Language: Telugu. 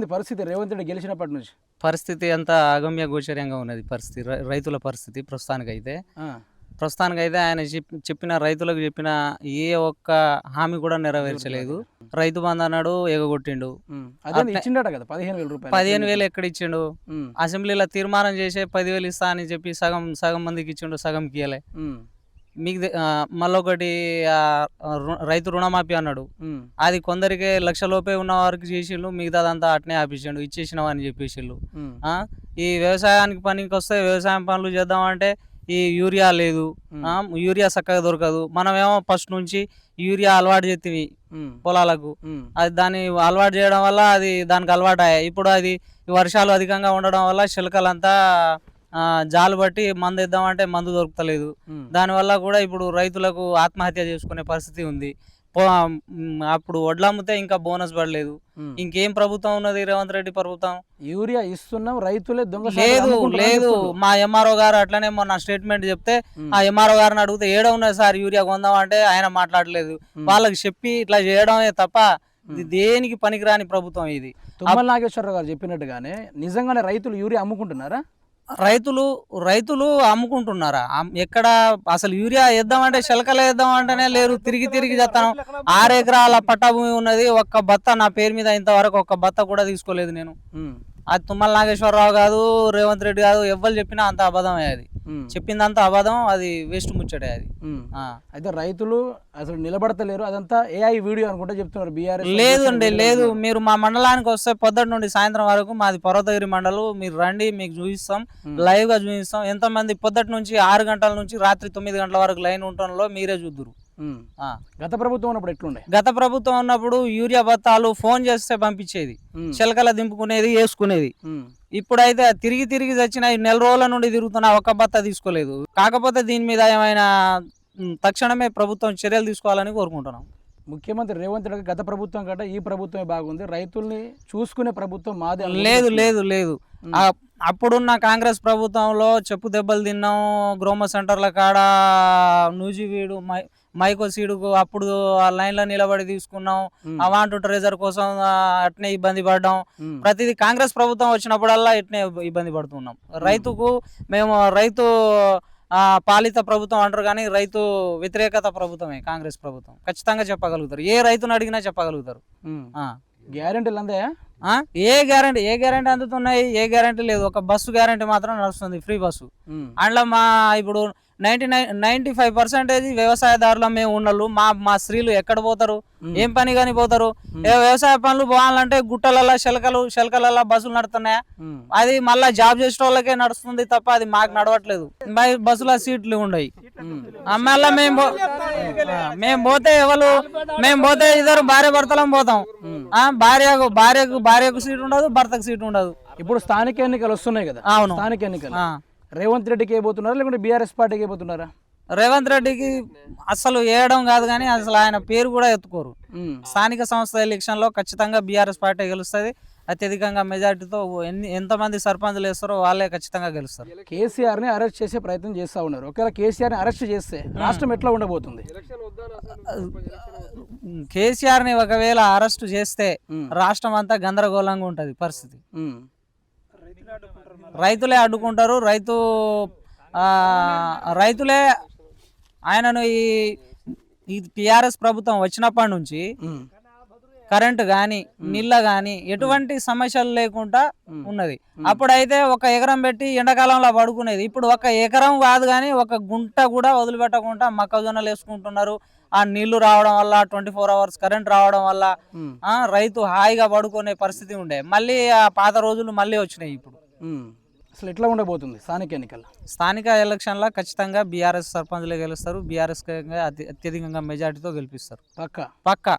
ఉంది పరిస్థితి? రేవంత్ రెడ్డి గెలిచినప్పటి నుంచి. పరిస్థితి అంతా అగమ్య గోచర్యంగా ఉన్నది. పరిస్థితి రైతుల పరిస్థితి ప్రస్తుతానికైతే. ప్రస్తుతానికైతే ఆయన చెప్- చెప్పిన రైతులకు చెప్పిన ఏ ఒక్క హామీ కూడా నెరవేర్చలేదు. రైతు బంధు అన్నాడు ఎగగొట్టిండు. పదిహేను వేల ఎక్కడ ఇచ్చిండు? అసెంబ్లీలో తీర్మానం చేసే పదివేలు ఇస్తా అని చెప్పి సగం సగం మందికి ఇచ్చిండు సగం కీయలే మీకు ఆ, రు- రైతు రుణమాఫీ అన్నాడు. అది కొందరికే లక్ష లోపే ఉన్న వారికి చేసిండు మిగతాదంతా అట్నే ఆపించిండు ఇచ్చేసినావు అని ఆ, ఈ వ్యవసాయానికి పనికి వస్తే వ్యవసాయం పనులు చేద్దామంటే ఈ యూరియా లేదు. యూరియా చక్కగా దొరకదు. మనమేమో ఫస్ట్ నుంచి యూరియా అలవాటు చేతివి పొలాలకు. అది దాన్ని అలవాటు చేయడం వల్ల అది దానికి అలవాటు అయ్యాయి ఇప్పుడు అది వర్షాలు అధికంగా ఉండడం వల్ల చిలకలంతా జాలు బట్టి మందు ఇద్దామంటే మందు దొరుకుతలేదు. ఉమ్. దానివల్ల కూడా ఇప్పుడు రైతులకు ఆత్మహత్య చేసుకునే పరిస్థితి ఉంది. అప్పుడు వడ్లు అమ్మితే ఇంకా బోనస్ పడలేదు. ఇంకేం ప్రభుత్వం ఉన్నది రేవంత్ రెడ్డి ప్రభుత్వం? యూరియా ఇస్తున్నాం రైతులే దొంగ లేదు లేదు. మా ఎంఆర్ఓ గారు అట్లనే మొన్న స్టేట్మెంట్ చెప్తే. ఆ ఎంఆర్ఓ గారిని అడిగితే ఏడ ఉన్నది సార్ యూరియా కొందాం అంటే ఆయన మాట్లాడలేదు. వాళ్ళకి చెప్పి ఇట్లా చేయడమే తప్ప దేనికి పనికిరాని ప్రభుత్వం ఇది. తుమ్మల నాగేశ్వరరావు గారు చెప్పినట్టుగానే నిజంగానే రైతులు యూరియా అమ్ముకుంటున్నారా? రైతులు రైతులు అమ్ముకుంటున్నారా? అమ్- ఎక్కడ అసలు యూరియా వేద్దామంటే శలకలు వేద్దామంటేనే లేరు. తిరిగి తిరిగి చేస్తాను ఆరు ఎకరాల పట్టా భూమి ఉన్నది. ఒక్క బత్త నా పేరు మీద ఇంతవరకు ఒక్క బత్త కూడా తీసుకోలేదు నేను. అది తుమ్మల నాగేశ్వరరావు కాదు రేవంత్ రెడ్డి కాదు ఎవ్వరు చెప్పినా అంత అబద్ధమే అది ఉమ్, చెప్పిందంతా అబద్ధం అది వేస్ట్ ముచ్చటే అది. అయితే రైతులు అసలు నిలబడతలేరు అదంతా ఏఐ వీడియో అనుకుంటా చెప్తున్నారు బీఆర్ఎస్ లేదు అండి లేదు. మీరు మా మండలానికి వస్తే పొద్దున్న నుండి సాయంత్రం వరకు మాది పర్వతగిరి మండలం మీరు రండి మీకు చూపిస్తాం లైవ్గా చూపిస్తాం. ఎంతమంది పొద్దుటి నుంచి ఆరు గంటల నుంచి రాత్రి తొమ్మిది గంటల వరకు లైన్ ఉండటంలో మీరే చూద్దురు. గత ప్రభుత్వం ఉన్నప్పుడు ఎట్లుండే? గత ప్రభుత్వం ఉన్నప్పుడు యూరియా బత్తాలు ఫోన్ చేస్తే పంపించేది. చిలకల దింపుకునేది వేసుకునేది ఇప్పుడైతే తిరిగి తిరిగి వచ్చిన ఈ నెల రోజుల నుండి తిరుగుతున్న ఒక్క బత్త తీసుకోలేదు. కాకపోతే దీని మీద ఏమైనా తక్షణమే ప్రభుత్వం చర్యలు తీసుకోవాలని కోరుకుంటున్నాం. ముఖ్యమంత్రి రేవంత్ రెడ్డి గత ప్రభుత్వం కంటే ఈ ప్రభుత్వమే బాగుంది. రైతుల్ని చూసుకునే ప్రభుత్వం మాది లేదు. లేదు లేదు. అప్పుడున్న కాంగ్రెస్ ప్రభుత్వంలో చెప్పు దెబ్బలు తిన్నాం గ్రోమ సెంటర్ల కాడ నూజివీడు మై మైకో సీడుకు అప్పుడు ఆ లైన్లో నిలబడి తీసుకున్నాం. అవాంటు ట్రెజర్ కోసం అట్నే ఇబ్బంది పడ్డాం. ప్రతిదీ కాంగ్రెస్ ప్రభుత్వం వచ్చినప్పుడల్లా ఇట్నే ఇబ్బంది పడుతున్నాం. రైతుకు మేము రైతు పాలిత ప్రభుత్వం అంటారు కానీ రైతు వ్యతిరేకత ప్రభుత్వమే కాంగ్రెస్ ప్రభుత్వం. ఖచ్చితంగా చెప్పగలుగుతారు. ఏ రైతును అడిగినా చెప్పగలుగుతారు. గ్యారెంటీలు అందాయా? ఆ? ఏ గ్యారంటీ ఏ గ్యారంటీ అందుతున్నాయి? ఏ గ్యారంటీ లేదు. ఒక బస్సు గ్యారంటీ మాత్రం నడుస్తుంది ఫ్రీ బస్సు. అందులో మా ఇప్పుడు ninety nine ninety five percentage వ్యవసాయదారుల మేము ఉన్నోళ్ళు మా మా స్త్రీలు ఎక్కడ పోతారు? ఏం పని కానీ పోతారు? ఏ వ్యవసాయ పనులు పోవాలంటే గుట్టలలో శలకలు శలకలలో బస్సులు నడుతున్నాయా? అది మళ్ళా జాబ్ చేసే వాళ్ళకే నడుస్తుంది తప్ప అది మాకు నడవట్లేదు. బస్సులో సీట్లు. ఆ, మళ్ళా మేము మేము పోతే ఎవరు? మేము పోతే ఇద్దరు భార్య భర్తలం పోతాం. ఆ, భార్యకు భార్యకు భార్యకు సీట్ ఉండదు భర్తకు సీట్ ఉండదు. ఇప్పుడు స్థానిక ఎన్నికలు వస్తున్నాయి కదా. అవును. స్థానిక ఎన్నికలు. ఆ. రేవంత్ రెడ్డికి అయిపోతున్నారా లేకుంటే బీఆర్ఎస్ పార్టీకి అయిపోతున్నారా రేవంత్ రెడ్డికి అసలు వేయడం కాదు కానీ అసలు ఆయన పేరు కూడా ఎత్తుకోరు. స్థానిక సంస్థ ఎలక్షన్లో ఖచ్చితంగా బీఆర్ఎస్ పార్టీ గెలుస్తుంది. అత్యధికంగా మెజార్టీతో ఎన్ని ఎంతమంది సర్పంచ్లు వేస్తారో వాళ్ళే ఖచ్చితంగా గెలుస్తారు. కేసీఆర్ని అరెస్ట్ చేసే ప్రయత్నం చేస్తా ఉన్నారు. ఒకవేళ కేసీఆర్ని అరెస్ట్ చేస్తే రాష్ట్రం ఎట్లా ఉండబోతుంది? కేసీఆర్ని ఒకవేళ అరెస్ట్ చేస్తే రాష్ట్రం అంతా గందరగోళంగా ఉంటుంది పరిస్థితి. రైతులే అడ్డుకుంటారు. రైతు ఆ, రైతులే ఆయనను ఈ ఈ టీఆర్ఎస్ ప్రభుత్వం వచ్చినప్పటి నుంచి కరెంట్ కానీ నీళ్ళ కానీ ఎటువంటి సమస్యలు లేకుండా ఉన్నది. అప్పుడైతే ఒక ఎకరం పెట్టి ఎండాకాలంలో పడుకునేది. ఇప్పుడు ఒక ఎకరం కాదు కానీ ఒక గుంట కూడా వదిలిపెట్టకుండా మొక్కజొన్నలు వేసుకుంటున్నారు. ఆ నీళ్ళు రావడం వల్ల ట్వంటీ ఫోర్ అవర్స్ కరెంట్ రావడం వల్ల రైతు హాయిగా పడుకునే పరిస్థితి ఉండే. మళ్ళీ ఆ పాత రోజులు మళ్ళీ వచ్చినాయి ఇప్పుడు. అసలు ఎట్లా ఉండబోతుంది స్థానిక ఎన్నికలు? స్థానిక ఎలక్షన్లో ఖచ్చితంగా బీఆర్ఎస్ సర్పంచ్లే గెలుస్తారు. బీఆర్ఎస్ అత్యధికంగా మెజార్టీతో గెలిపిస్తారు. పక్క? పక్క.